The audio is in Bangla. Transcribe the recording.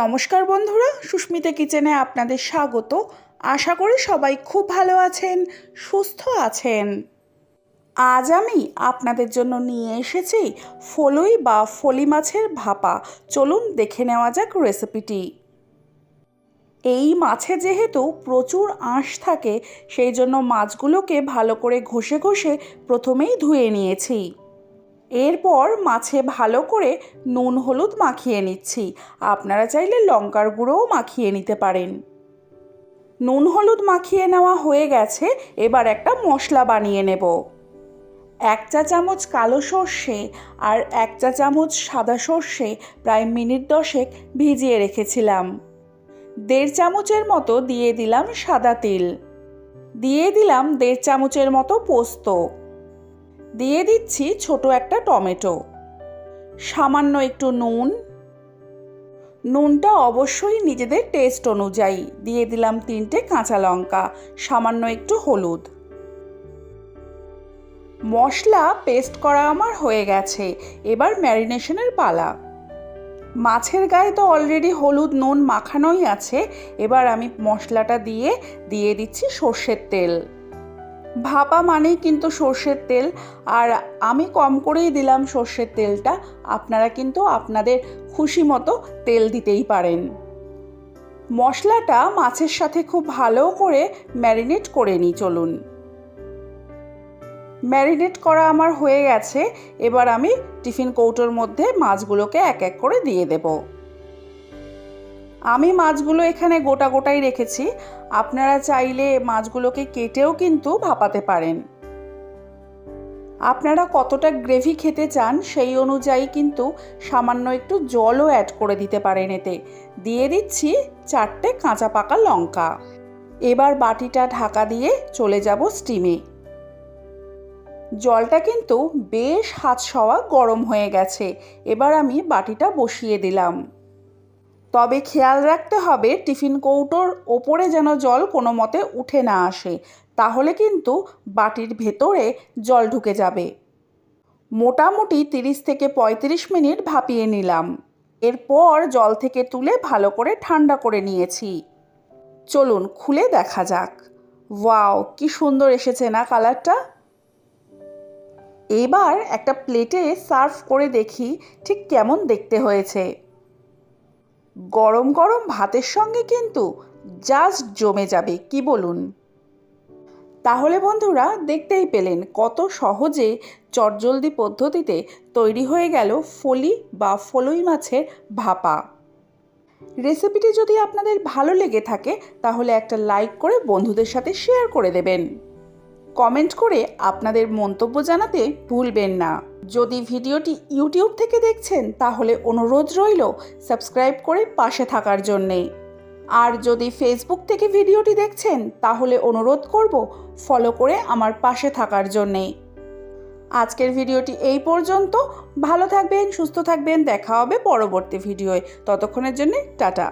নমস্কার বন্ধুরা, সুস্মিতা কিচেনে আপনাদের স্বাগত। আশা করি সবাই খুব ভালো আছেন, সুস্থ আছেন। আজ আমি আপনাদের জন্য নিয়ে এসেছি ফলুই বা ফলি মাছের ভাপা। চলুন দেখে নেওয়া যাক রেসিপিটি। এই মাছে যেহেতু প্রচুর আঁশ থাকে, সেই জন্য মাছগুলোকে ভালো করে ঘষে ঘষে প্রথমেই ধুয়ে নিয়েছি। এরপর মাছে ভালো করে নুন হলুদ মাখিয়ে নিচ্ছি। আপনারা চাইলে লঙ্কার গুঁড়োও মাখিয়ে নিতে পারেন। নুন হলুদ মাখিয়ে নেওয়া হয়ে গেছে, এবার একটা মশলা বানিয়ে নেব। এক চা চামচ কালো সর্ষে আর এক চা চামচ সাদা সর্ষে প্রায় মিনিট দশেক ভিজিয়ে রেখেছিলাম। দেড় চামচের মতো দিয়ে দিলাম সাদা তিল। দিয়ে দিলাম দেড় চামচের মতো পোস্ত। দিয়ে দিচ্ছি ছোট একটা টমেটো। সামান্য একটু নুন। নুনটা অবশ্যই নিজেদের টেস্ট অনুযায়ী। দিয়ে দিলাম তিনটে কাঁচা লঙ্কা, সামান্য একটু হলুদ। মশলা পেস্ট করা আমার হয়ে গেছে। এবার ম্যারিনেশনের পালা। মাছের গায়ে তো অলরেডি হলুদ, নুন মাখানোই আছে। এবার আমি মশলাটা দিয়ে দিয়ে দিচ্ছি সর্ষের তেল। ভাপা মানেই কিন্তু সর্ষের তেল। আর আমি কম করেই দিলাম সর্ষের তেলটা। আপনারা কিন্তু আপনাদের খুশি মতো তেল দিতেই পারেন। মশলাটা মাছের সাথে খুব ভালো করে ম্যারিনেট করে নিই, চলুন। ম্যারিনেট করা আমার হয়ে গেছে। এবার আমি টিফিন কৌটোর মধ্যে মাছগুলোকে এক এক করে দিয়ে দেবো। আমি মাছগুলো এখানে গোটা গোটাই রেখেছি। আপনারা চাইলে মাছগুলোকে কেটেও কিন্তু ভাপাতে পারেন। আপনারা কতটা গ্রেভি খেতে চান সেই অনুযায়ী কিন্তু সামান্য একটু জলও অ্যাড করে দিতে পারেন এতে। দিয়ে দিচ্ছি চারটে কাঁচা পাকা লঙ্কা। এবার বাটিটা ঢাকা দিয়ে চলে যাব স্টিমে জলটা কিন্তু বেশ হাত সওয়া গরম হয়ে গেছে। এবার আমি বাটিটা বসিয়ে দিলাম। তবে খেয়াল রাখতে হবে, টিফিন কৌটোর ওপরে যেন জল কোনো মতে উঠে না আসে, তাহলে কিন্তু বাটির ভেতরে জল ঢুকে যাবে। মোটামুটি তিরিশ থেকে পঁয়ত্রিশ মিনিট ভাপিয়ে নিলাম। এরপর জল থেকে তুলে ভালো করে ঠান্ডা করে নিয়েছি। চলুন, খুলে দেখা যাক। ওয়াও, কি সুন্দর এসেছে না কালারটা? এবার একটা প্লেটে সার্ভ করে দেখি ঠিক কেমন দেখতে হয়েছে। গরম গরম ভাতের সঙ্গে কিন্তু জাস্ট জমে যাবে, কি বলুন? তাহলে বন্ধুরা দেখতেই পেলেন কত সহজে চটজলদি পদ্ধতিতে তৈরি হয়ে গেল ফলি বা ফলই মাছের ভাপা। রেসিপিটি যদি আপনাদের ভালো লেগে থাকে, তাহলে একটা লাইক করে বন্ধুদের সাথে শেয়ার করে দেবেন। কমেন্ট করে আপনাদের মন্তব্য জানাতে ভুলবেন না। যদি ভিডিওটি ইউটিউব থেকে দেখছেন, তাহলে অনুরোধ রইল সাবস্ক্রাইব করে পাশে থাকার জন্যে। আর যদি ফেসবুক থেকে ভিডিওটি দেখছেন, তাহলে অনুরোধ করব ফলো করে আমার পাশে থাকার জন্যে। আজকের ভিডিওটি এই পর্যন্ত। ভালো থাকবেন, সুস্থ থাকবেন, দেখা হবে পরবর্তী ভিডিওয়। ততক্ষণের জন্যে টাটা।